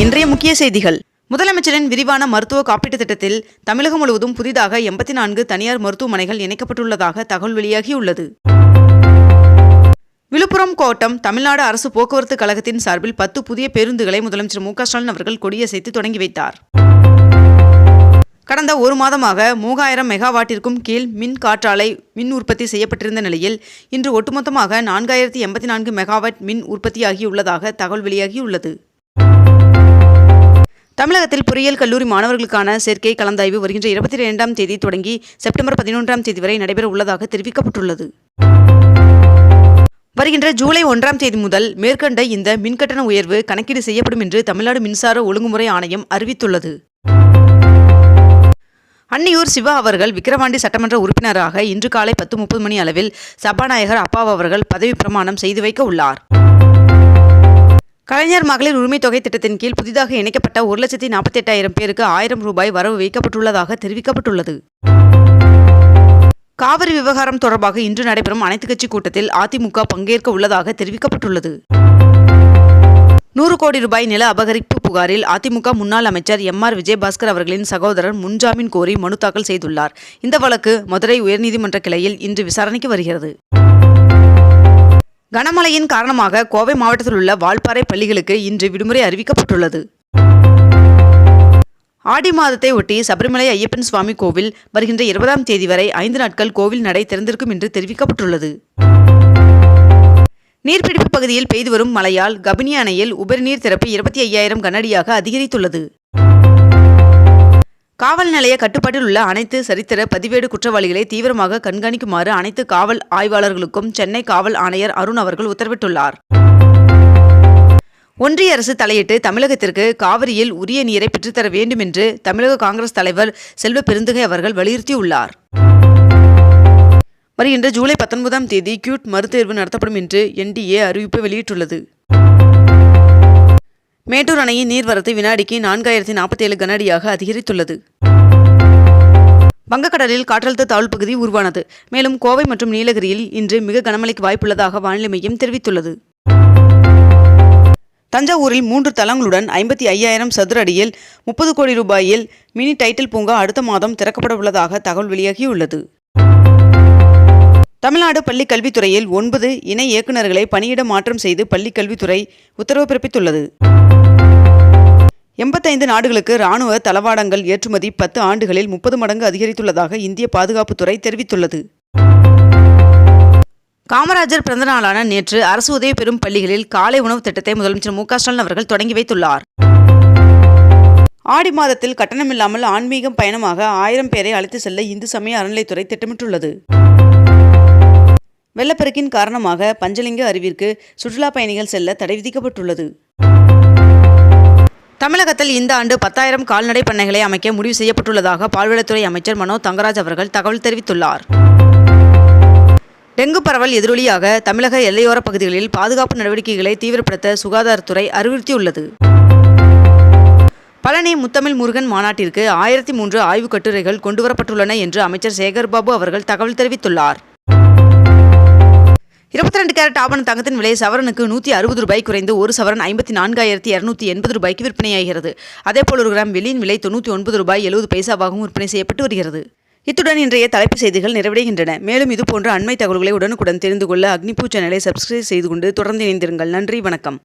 இன்றைய முக்கிய செய்திகள். முதலமைச்சரின் விரிவான மருத்துவ காப்பீட்டுத் திட்டத்தில் தமிழகம் முழுவதும் புதிதாக எண்பத்தி நான்கு தனியார் மருத்துவமனைகள் இணைக்கப்பட்டுள்ளதாக தகவல் வெளியாகியுள்ளது. விழுப்புரம் கோட்டம் தமிழ்நாடு அரசு போக்குவரத்து கழகத்தின் சார்பில் பத்து புதிய பேருந்துகளை முதலமைச்சர் மு ஸ்டாலின் அவர்கள் கொடியசைத்து தொடங்கி வைத்தார். கடந்த ஒரு மாதமாக மூவாயிரம் மெகாவாட்டிற்கும் கீழ் மின் காற்றாலை மின் உற்பத்தி செய்யப்பட்டிருந்த நிலையில் இன்று ஒட்டுமொத்தமாக நான்காயிரத்தி எண்பத்தி நான்கு மெகாவாட் மின் உற்பத்தியாகியுள்ளதாக தகவல் வெளியாகியுள்ளது. தமிழகத்தில் பொறியியல் கல்லூரி மாணவர்களுக்கான சேர்க்கை கலந்தாய்வு வருகின்ற இருபத்தி இரண்டாம் தேதி தொடங்கி செப்டம்பர் பதினொன்றாம் தேதி வரை நடைபெற உள்ளதாக தெரிவிக்கப்பட்டுள்ளது. வருகின்ற ஜூலை ஒன்றாம் தேதி முதல் மேற்கண்ட இந்த மின்கட்டண உயர்வு கணக்கீடு செய்யப்படும் என்று தமிழ்நாடு மின்சார ஒழுங்குமுறை ஆணையம் அறிவித்துள்ளது. அன்னியூர் சிவா அவர்கள் விக்கிரவாண்டி சட்டமன்ற உறுப்பினராக இன்று காலை பத்து முப்பது மணி அளவில் சபாநாயகர் அப்பாவ் அவர்கள் பதவி பிரமாணம் செய்து வைக்க உள்ளார். கலைஞர் மகளிர் உரிமை தொகை திட்டத்தின் கீழ் புதிதாக இணைக்கப்பட்ட ஒரு லட்சத்தி நாற்பத்தி எட்டாயிரம் பேருக்கு ஆயிரம் ரூபாய் வரவு வைக்கப்பட்டுள்ளதாக தெரிவிக்கப்பட்டுள்ளது. காவிரி விவகாரம் தொடர்பாக இன்று நடைபெறும் அனைத்துக் கட்சி கூட்டத்தில் அதிமுக பங்கேற்க உள்ளதாக தெரிவிக்கப்பட்டுள்ளது. நூறு கோடி ரூபாய் நில அபகரிப்பு புகாரில் அதிமுக முன்னாள் அமைச்சர் எம் ஆர் விஜயபாஸ்கர் அவர்களின் சகோதரர் முன்ஜாமீன் கோரி மனு தாக்கல் செய்துள்ளார். இந்த வழக்கு மதுரை உயர்நீதிமன்ற கிளையில் இன்று விசாரணைக்கு வருகிறது. கனமழையின் காரணமாக கோவை மாவட்டத்தில் உள்ள வால்பாறை பள்ளிகளுக்கு இன்று விடுமுறை அறிவிக்கப்பட்டுள்ளது. ஆடி மாதத்தை ஒட்டி சபரிமலை ஐயப்பன் சுவாமி கோவில் வருகின்ற இருபதாம் தேதி வரை ஐந்து நாட்கள் கோவில் நடை திறந்திருக்கும் என்று தெரிவிக்கப்பட்டுள்ளது. நீர்பிடிப்பு பகுதியில் பெய்து வரும் மழையால் கபினி அணையில் உபரிநீர் திறப்பு இருபத்தி ஐயாயிரம் கனஅடியாக அதிகரித்துள்ளது. காவல் நிலைய கட்டுப்பாட்டில் உள்ள அனைத்து சரித்திர பதிவேடு குற்றவாளிகளை தீவிரமாக கண்காணிக்குமாறு அனைத்து காவல் ஆய்வாளர்களுக்கும் சென்னை காவல் ஆணையர் அருண் அவர்கள் உத்தரவிட்டுள்ளார். ஒன்றிய அரசு தலையிட்டு தமிழகத்திற்கு காவிரியில் உரிய நீரை பெற்றுத்தர வேண்டும் என்று தமிழக காங்கிரஸ் தலைவர் செல்வ பெருந்தகை அவர்கள் வலியுறுத்தியுள்ளார். வருகின்ற ஜூலை பத்தொன்பதாம் தேதி கியூட் மறுதேர்வு நடத்தப்படும் என்று என்டிஏ அறிவிப்பு வெளியிட்டுள்ளது. மேட்டூர் அணையின் நீர்வரத்து வினாடிக்கு நான்காயிரத்தி நாற்பத்தி ஏழு கனஅடியாக அதிகரித்துள்ளது. வங்கக்கடலில் காற்றழுத்த தாழ்வு பகுதி உருவானது. மேலும் கோவை மற்றும் நீலகிரியில் இன்று மிக கனமழைக்கு வாய்ப்புள்ளதாக வானிலை மையம் தெரிவித்துள்ளது. தஞ்சாவூரில் மூன்று தளங்களுடன் ஐம்பத்தி ஐயாயிரம் சதுர அடியில் முப்பது கோடி ரூபாயில் மினி டைட்டில் பூங்கா அடுத்த மாதம் திறக்கப்பட உள்ளதாக தகவல் வெளியாகியுள்ளது. தமிழ்நாடு பள்ளிக் கல்வித்துறையில் ஒன்பது இணை இயக்குநர்களை பணியிட மாற்றம் செய்து பள்ளிக் கல்வித்துறை உத்தரவு பிறப்பித்துள்ளது. எண்பத்தைந்து நாடுகளுக்கு இராணுவ தளவாடங்கள் ஏற்றுமதி பத்து ஆண்டுகளில் முப்பது மடங்கு அதிகரித்துள்ளதாக இந்திய பாதுகாப்புத்துறை தெரிவித்துள்ளது. காமராஜர் பிறந்தநாளான நேற்று அரசு உதவி பெறும் பள்ளிகளில் காலை உணவு திட்டத்தை முதலமைச்சர் மு ஸ்டாலின் அவர்கள் தொடங்கி வைத்துள்ளார். ஆடி மாதத்தில் கட்டணமில்லாமல் ஆன்மீகம் பயணமாக ஆயிரம் பேரை அழைத்து செல்ல இந்து சமய அறநிலைத்துறை திட்டமிட்டுள்ளது. வெள்ளப்பெருக்கின் காரணமாக பஞ்சலிங்க அருவிற்கு சுற்றுலா பயணிகள் செல்ல தடை விதிக்கப்பட்டுள்ளது. தமிழகத்தில் இந்த ஆண்டு பத்தாயிரம் கால்நடை பண்ணைகளை அமைக்க முடிவு செய்யப்பட்டுள்ளதாக பால்வளத்துறை அமைச்சர் மனோ தங்கராஜ் அவர்கள் தகவல் தெரிவித்துள்ளார். டெங்கு பரவல் எதிரொலியாக தமிழக எல்லையோர பகுதிகளில் பாதுகாப்பு நடவடிக்கைகளை தீவிரப்படுத்த சுகாதாரத்துறை அறிவுறுத்தியுள்ளது. பழனி முத்தமிழ் முருகன் மாநாட்டிற்கு ஆயிரத்தி மூன்று ஆய்வுக் கட்டுரைகள் கொண்டுவரப்பட்டுள்ளன என்று அமைச்சர் சேகர்பாபு அவர்கள் தகவல் தெரிவித்துள்ளார். இருபத்தி ரெண்டு கேரட் ஆபண தங்கத்தின் விலை சவரனுக்கு நூற்றி அறுபது ரூபாய் குறைந்து ஒரு சவரன் ஐம்பத்தி நான்காயிரத்தி இரநூத்தி எண்பது ரூபாய்க்கு விற்பனையாகிறது. அதேபோல் ஒரு கிராம் வெள்ளியின் விலை தொண்ணூற்றி ஒன்பது ரூபாய் எழுபது பைசாவாகவும் விற்பனை செய்யப்பட்டு வருகிறது. இத்துடன் இன்றைய தலைப்புச் செய்திகள் நிறைவடைகின்றன. மேலும் இதுபோன்ற அண்மை தகவல்களை உடனுக்குடன் தெரிந்து கொள்ள அக்னிபூ சேனலை சப்ஸ்கிரைப் செய்து கொண்டு தொடர்ந்து இணைந்திருங்கள். நன்றி வணக்கம்.